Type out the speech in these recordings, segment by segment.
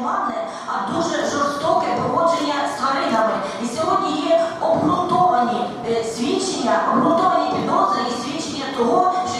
негуманне, а дуже жорстоке поводження з тваринами. І сьогодні є обґрунтовані е, свідчення, обґрунтовані підозри і свідчення того, що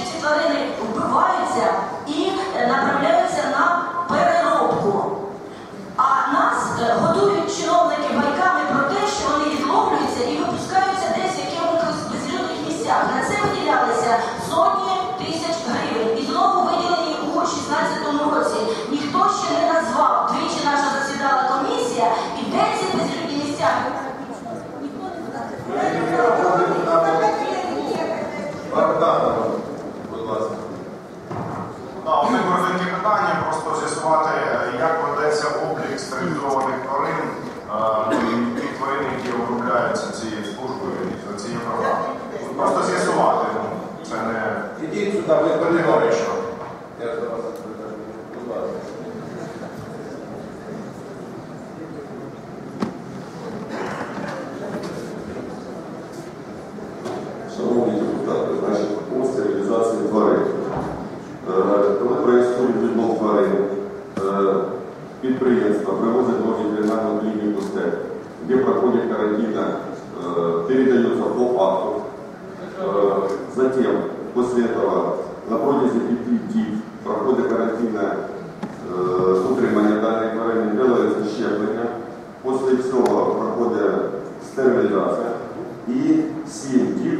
підприємства привозять до ветеринарну клініку СТЕП, де проходять карантина, э, передаются по акту. Э, Затем, после этого, на протязі пяти днів проходить карантинне э, утримання даної тварини, делається щеплення. Після цього проходить стерилізація. І 7 днів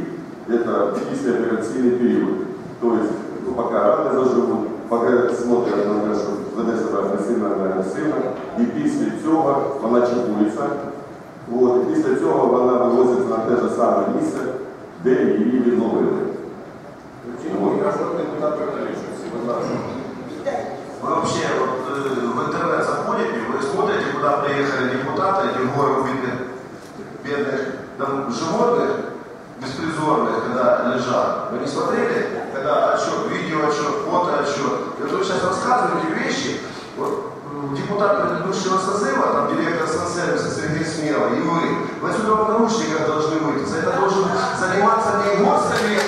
это післяопераційний період. Тобто, ну, поки рани заживуть, поки смотрять на те, що веде себе агресивно, не агресивно, і після цього вона чекується. От, і після цього вона вивозиться на те ж саме місце, де її відновили. Мікрофон депутат Петровичусь, будь ласка. Вы вообще вот, э, в интернет заходите, вы смотрите, куда приехали депутаты, эти горы убитых бедных там, животных, беспризорных, когда лежат. Вы не смотрели, когда отчет, видео отчет, фото отчет. И вот вы сейчас рассказываете вещи, вот м, депутат предыдущего созыва, там директор сансервиса Сергей Смелый, и вы, вы отсюда в наручниках должны выйти. За это должен заниматься не госсовет,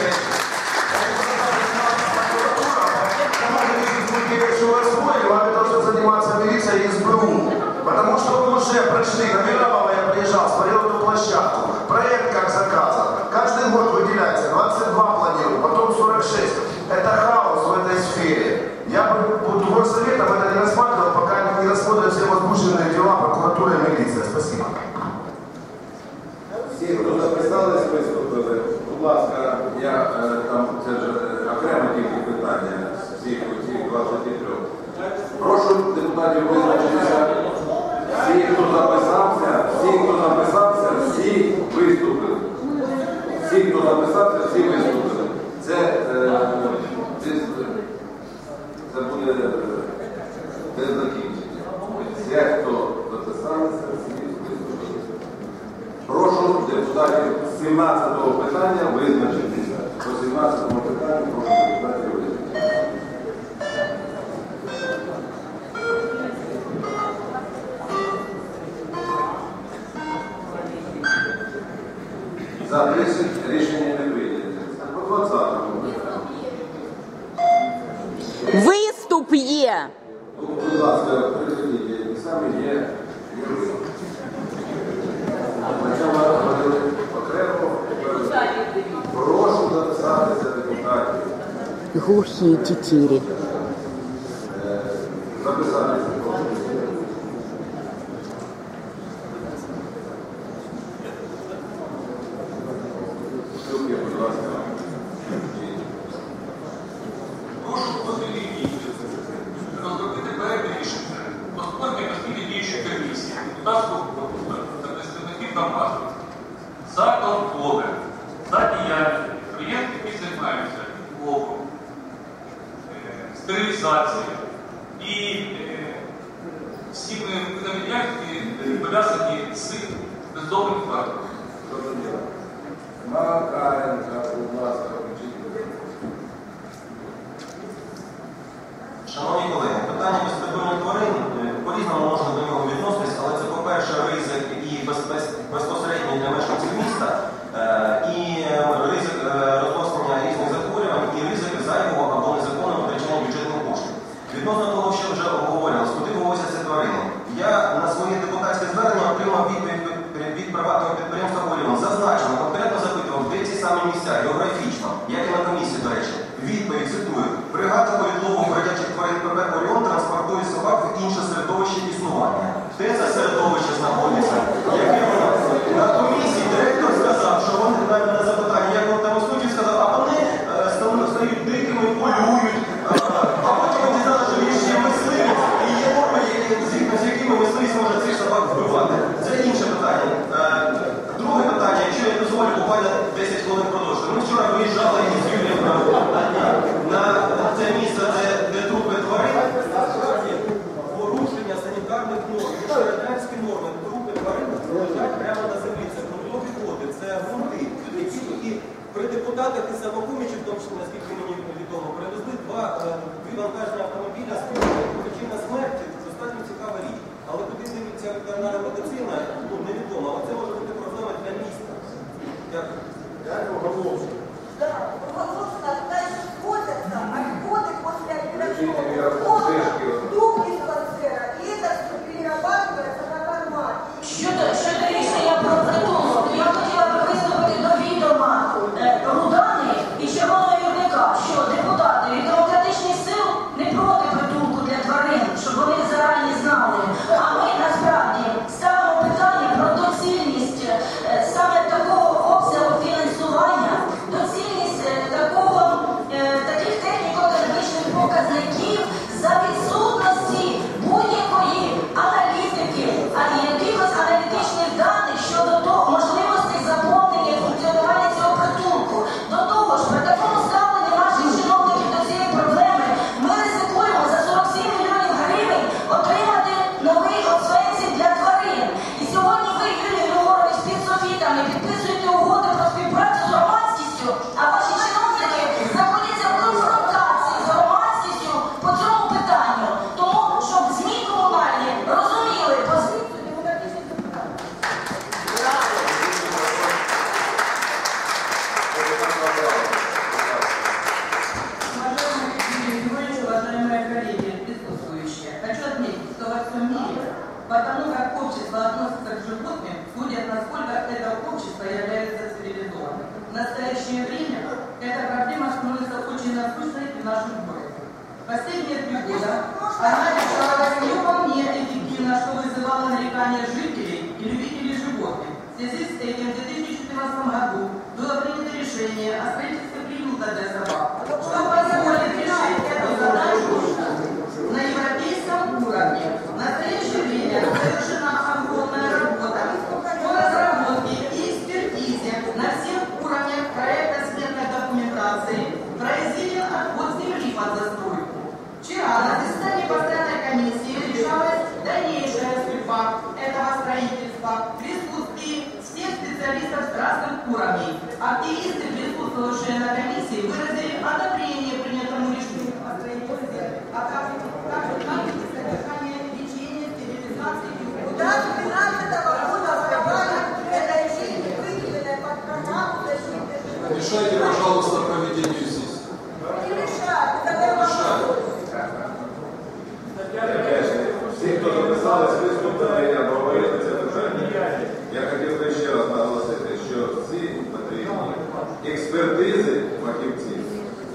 депутатів визначитися. Всі, хто записався, всі, хто записався, всі виступили. Всі, хто записався, всі виступили. Це, е, це, це буде без закінчення. Всі, хто записалися, всі виступили. Прошу депутатів 17-го питання визначитися. По 17-му Виступ є. Ну, Будь ласка, приходіть, які самі є юристи. Спочатку говорили окремо, тепер прошу записатися депутатів. Глухі тітірі. Е, Записатися прошу. Штуки, будь ласка. Видами діяльності, е, пов'язані з бездомним. Зрозуміло. Макаренка, будь ласка, включіть. Шановні колеги, питання безпритульних тварин е, по-різному можна до нього відноситись, але це, по-перше, ризик і без- без- для мешканців міста, і самопомічі, в тому числі, наскільки мені відомо, привезли два, е, дві вантажні автомобіля з причина смерті. Достатньо цікава річ. Але куди дивиться ветеринарна медицина, ну невідомо. Але це може бути проблема для міста. Дякую. Да, руководство Так, сходятся, отходы после Включите операционного микрофон, В связи с этим в 2014 году было принято решение о строительстве приюта для собак, Активисты, присутствовавшие на комиссии, выразили одобрение принятому решению о строительстве, а также также практике содержания лечения, стерилизации и Куда с 12 года воровали это решение, выделенное под программу защиты животных. Решайте, пожалуйста, проведение сессии. Не решают, это воровали. Всі, хто записались, виступили або говорили це питання. Я хотів би ще раз наголосити, що ці потрібні Експертизи фахівців,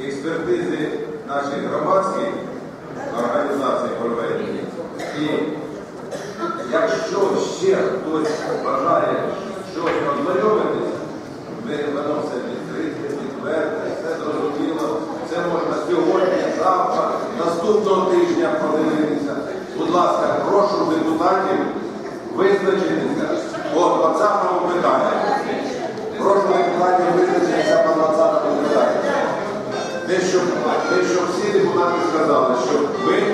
експертизи наших громадських організацій проведені. І якщо ще хтось бажає щось ознайомитись, ми виносимо відкрите, відверте, все зрозуміло. Це можна сьогодні, завтра, наступного тижня подивитися. Будь ласка, прошу депутатів визначитися по 20-му питанню. Прошу депутатів визначитися по 20-му питанню. Що, те, що всі депутати сказали, що ми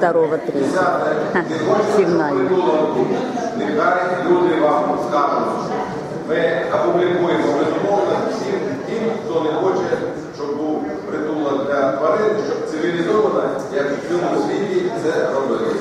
здорова, трезво. Сигнально. Нехай люди вам скажуть. Ми опублікуємо безумовно всім тим, хто не хоче, щоб був притулок для тварин, щоб цивілізовано, як в цьому світі, це робилося.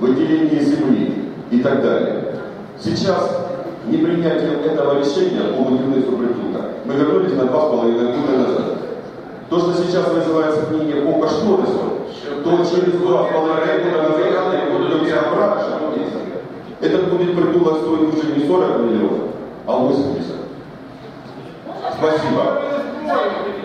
выделение земли и так далее. Сейчас непринятием этого решения по выделению субпредута мы вернулись на 2,5 года назад. То, что сейчас называется книгой по кашторису, то через 2,5 года назад вернемся обратно. Этот будет придумать стоить уже не 40 миллионов, а 80. Спасибо. Спасибо.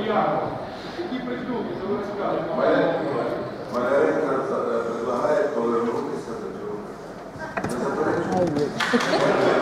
감사합니다.